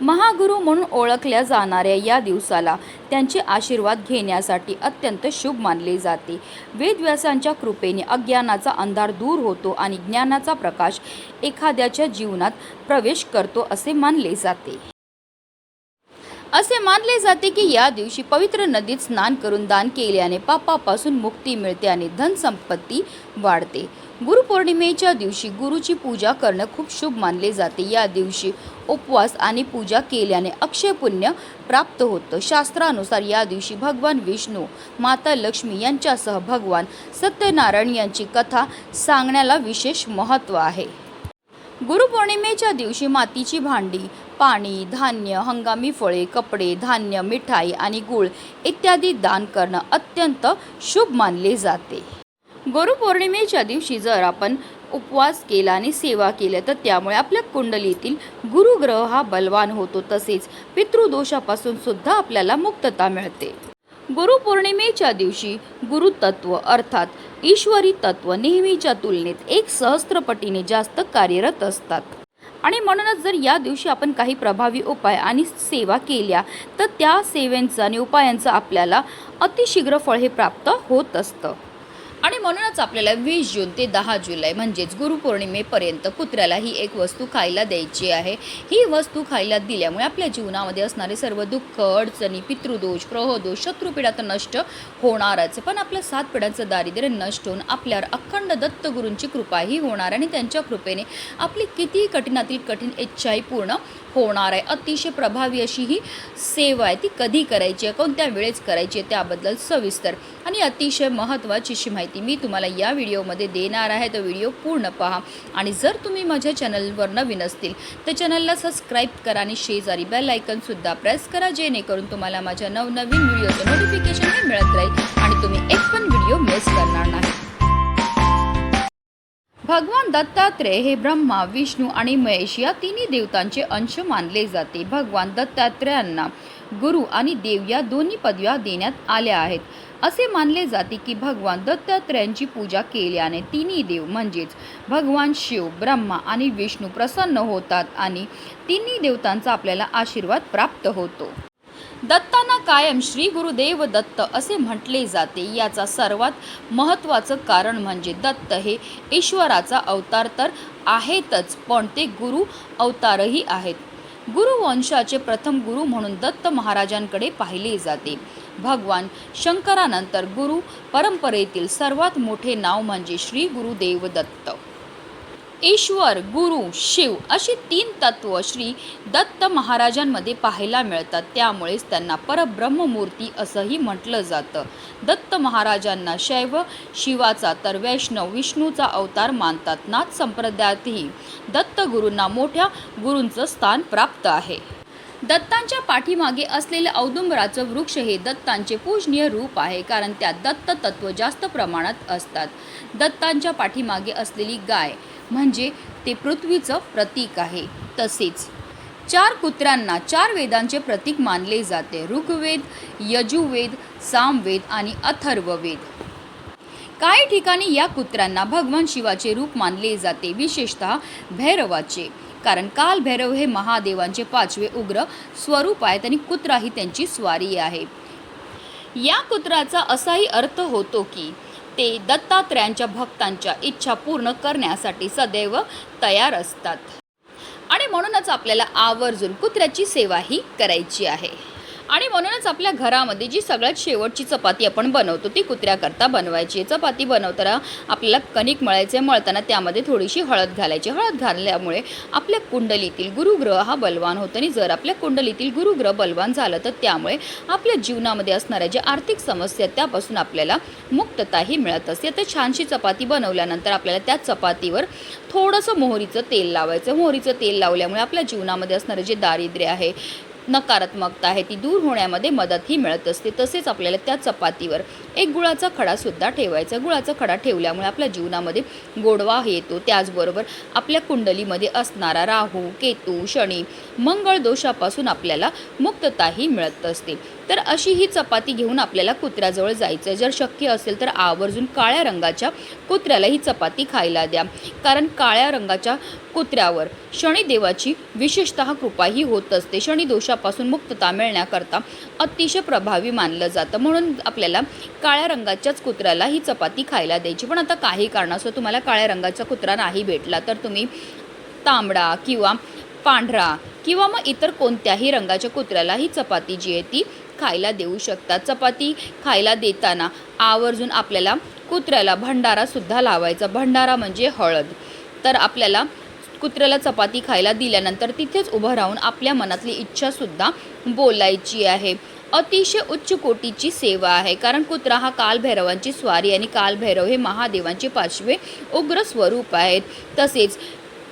महागुरु म्हणून ओळखल्या जाणाऱ्या या दिवसाला त्यांचे आशीर्वाद घेण्यासाठी अत्यंत शुभ मानले जाते. वेदव्यासांच्या कृपेने अज्ञानाचा अंधार दूर होतो आणि ज्ञानाचा प्रकाश एखाद्याच्या जीवनात प्रवेश करतो असे मानले जाते. असे मानले जाते की या दिवशी पवित्र नदीत स्नान करून दान केल्याने पापापासून मुक्ती मिळते आणि धनसंपत्ती वाढते. गुरुपौर्णिमेच्या दिवशी गुरुची पूजा करणं खूप शुभ मानले जाते. या दिवशी उपवास आणि पूजा केल्याने अक्षय पुण्य प्राप्त होतं. शास्त्रानुसार या दिवशी भगवान विष्णू माता लक्ष्मी यांच्यासह भगवान सत्यनारायण यांची कथा सांगण्याला विशेष महत्त्व आहे. गुरुपौर्णिमेच्या दिवशी मातीची भांडी पाणी धान्य हंगामी फळे कपडे धान्य मिठाई आणि गूळ इत्यादी दान करणं अत्यंत शुभ मानले जाते. गुरुपौर्णिमेच्या दिवशी जर आपण उपवास केला आणि सेवा केल्या तर त्यामुळे आपल्या कुंडलीतील गुरुग्रह हा बलवान होतो. तसेच पितृदोषापासून सुद्धा आपल्याला मुक्तता मिळते. गुरुपौर्णिमेच्या दिवशी गुरुतत्व अर्थात ईश्वरी तत्व नेहमीच्या तुलनेत एक सहस्त्रपटीने जास्त कार्यरत असतात. आणि म्हणूनच जर या दिवशी आपण काही प्रभावी उपाय आणि सेवा केल्या तर त्या सेवेंचं आणि उपायांचं आपल्याला अतिशीघ्र फळ हे प्राप्त होत असतं. आणि म्हणूनच आपल्याला वीस जून ते दहा जुलै म्हणजेच गुरुपौर्णिमेपर्यंत कुत्र्याला ही एक वस्तू खायला द्यायची आहे. ही वस्तू खायला दिल्यामुळे आपल्या जीवनामध्ये असणारे सर्व दुःख अडचणी पितृदोष प्रहदोष शत्रुपीडा तर नष्ट होणारच. पण आपल्या सात पिढ्यांचं दारिद्र्य नष्ट होऊन आपल्यावर अखंड दत्तगुरूंची कृपाही होणार आणि त्यांच्या कृपेने आपली कितीही कठीणातील कठीण इच्छाही पूर्ण होणार आहे. अतिशय प्रभावी अशी ही सेवा आहे. ती कधी करायची आहे? कोणत्या वेळेस करायची आहे? त्याबद्दल सविस्तर आणि अतिशय महत्त्वाची अशी माहिती मी तुम्हाला या व्हिडिओमध्ये देणार आहे. तो व्हिडिओ पूर्ण पहा. आणि जर तुम्ही माझ्या चॅनलवर नवीन असतील तर चॅनलला सबस्क्राईब करा आणि शेजारी बेल आयकनसुद्धा प्रेस करा जेणेकरून तुम्हाला माझ्या नवनवीन व्हिडिओचं नोटिफिकेशनही मिळत राहील आणि तुम्ही एक पण व्हिडिओ मिस करणार नाही. भगवान दत्तात्रेय हे ब्रह्मा विष्णू आणि महेश या तिन्ही देवतांचे अंश मानले जाते. भगवान दत्तात्रयांना गुरु आणि देव या दोन्ही पदव्या देण्यात आल्या आहेत. असे मानले जाते की भगवान दत्तात्रयांची पूजा केल्याने तिन्ही देव म्हणजेच भगवान शिव ब्रह्मा आणि विष्णू प्रसन्न होतात आणि तिन्ही देवतांचा आपल्याला आशीर्वाद प्राप्त होतो. दत्तांना कायम श्री गुरुदेव दत्त असे म्हटले जाते. याचा सर्वात महत्त्वाचं कारण म्हणजे दत्त हे ईश्वराचा अवतार तर आहेतच पण ते गुरु अवतारही आहेत. गुरुवंशाचे प्रथम गुरु म्हणून दत्त महाराजांकडे पाहिले जाते. भगवान शंकरानंतर गुरु परंपरेतील सर्वात मोठे नाव म्हणजे श्री गुरुदेव दत्त. ईश्वर गुरु शिव अशी तीन तत्व श्री दत्त महाराजांमध्ये पाहायला मिळतात. त्यामुळेच त्यांना परब्रह्ममूर्ती असंही म्हटलं जातं. दत्त महाराजांना शैव शिवाचा तर वैष्णव विष्णूचा अवतार मानतात. नाथ संप्रदायातही दत्तगुरूंना मोठ्या गुरूंचं स्थान प्राप्त आहे. दत्तांच्या पाठीमागे असलेलं औदुंबराचं वृक्ष हे दत्तांचे पूजनीय रूप आहे कारण त्यात दत्त तत्व जास्त प्रमाणात असतात. दत्तांच्या पाठीमागे असलेली गाय म्हणजे ते पृथ्वीचं प्रतीक आहे. तसेच चार कुत्र्यांना चार वेदांचे प्रतीक मानले जाते ऋग्वेद यजुर्वेद सामवेद आणि अथर्ववेद. काही ठिकाणी या कुत्र्यांना भगवान शिवाचे रूप मानले जाते विशेषतः भैरवाचे. कारण काल भैरव हे महादेवांचे पाचवे उग्र स्वरूप आहेत आणि कुत्रा ही त्यांची स्वारी आहे. या कुत्राचा असाही अर्थ होतो की ते दत्तात्रयांच्या भक्तांच्या इच्छा पूर्ण करण्यासाठी सदैव तयार असतात. आणि म्हणूनच आपल्याला आवर्जून कुत्र्याची सेवाही करायची आहे. आणि म्हणूनच आपल्या घरामध्ये जी सगळ्यात शेवटची चपाती आपण बनवतो ती कुत्र्याकरता बनवायची. चपाती बनवताना आपल्याला कणिक मळायचे मळताना त्यामध्ये थोडीशी हळद घालायची. हळद घालल्यामुळे आपल्या कुंडलीतील गुरुग्रह हा बलवान होतो आणि जर आपल्या कुंडलीतील गुरुग्रह बलवान झालं तर त्यामुळे आपल्या जीवनामध्ये असणाऱ्या ज्या आर्थिक समस्या आहेत, त्यापासून आपल्याला मुक्तताही मिळत असते. तर छानशी चपाती बनवल्यानंतर आपल्याला त्या चपातीवर थोडंसं मोहरीचं तेल लावायचं. मोहरीचं तेल लावल्यामुळे आपल्या जीवनामध्ये असणारं जे दारिद्र्य आहे नकारात्मकता आहे. ती दूर होण्यामध्ये मदतही मिळत असते. तसेच आपल्याला त्या चपातीवर एक गुळाचा खडासुद्धा ठेवायचा. गुळाचा खडा ठेवल्यामुळे आपल्या जीवनामध्ये गोडवा येतो. त्याचबरोबर आपल्या कुंडलीमध्ये असणारा राहू केतू शनी मंगळ दोषापासून आपल्याला मुक्तताही मिळत असते. तर अशी ही चपाती घेऊन आपल्याला कुत्र्याजवळ जायचं जर शक्य असेल तर आवर्जून काळ्या रंगाच्या कुत्र्याला ही चपाती खायला द्या. कारण काळ्या रंगाच्या कुत्र्यावर शनिदेवाची विशेषतः कृपाही होत असते. शनिदोषापासून मुक्तता मिळण्याकरता अतिशय प्रभावी मानलं जातं. म्हणून आपल्याला काळ्या रंगाच्याच कुत्र्याला ही चपाती खायला द्यायची. पण आता काही कारणास्तव तुम्हाला काळ्या रंगाचा कुत्रा नाही भेटला. तर तुम्ही तांबडा किंवा पांढरा किंवा मग इतर कोणत्याही रंगाच्या कुत्र्याला ही चपाती जी आहे ती खायला देऊ शकतात. चपाती खायला देताना आवर्जून आपल्याला कुत्र्याला भंडारासुद्धा लावायचा. भंडारा म्हणजे हळद. तर आपल्याला कुत्र्याला चपाती खायला दिल्यानंतर तिथेच उभं राहून आपल्या मनातली इच्छासुद्धा बोलायची आहे. अतिशय उच्च कोटीची सेवा आहे. कारण कुत्रा हा कालभैरवांची स्वारी आणि कालभैरव हे महादेवांचे पाचवे उग्र स्वरूप आहेत. तसेच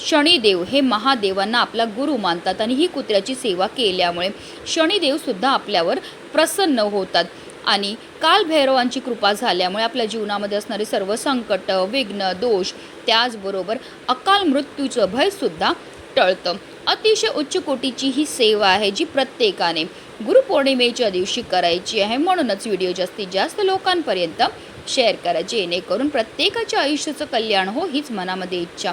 शनिदेव हे महादेवांना आपला गुरु मानतात आणि ही कुत्र्याची सेवा केल्यामुळे शनिदेवसुद्धा आपल्यावर प्रसन्न होतात. आणि कालभैरवांची कृपा झाल्यामुळे आपल्या जीवनामध्ये असणारे सर्व संकट विघ्न दोष त्याचबरोबर अकाल मृत्यूचं भयसुद्धा टळतं. अतिशय उच्च कोटीची ही सेवा आहे जी प्रत्येकाने गुरुपौर्णिमेच्या दिवशी करायची आहे. म्हणूनच व्हिडिओ जास्तीत जास्त लोकांपर्यंत शेअर करा जेणेकरून प्रत्येकाच्या आयुष्याचं कल्याण हो हीच मनामध्ये इच्छा.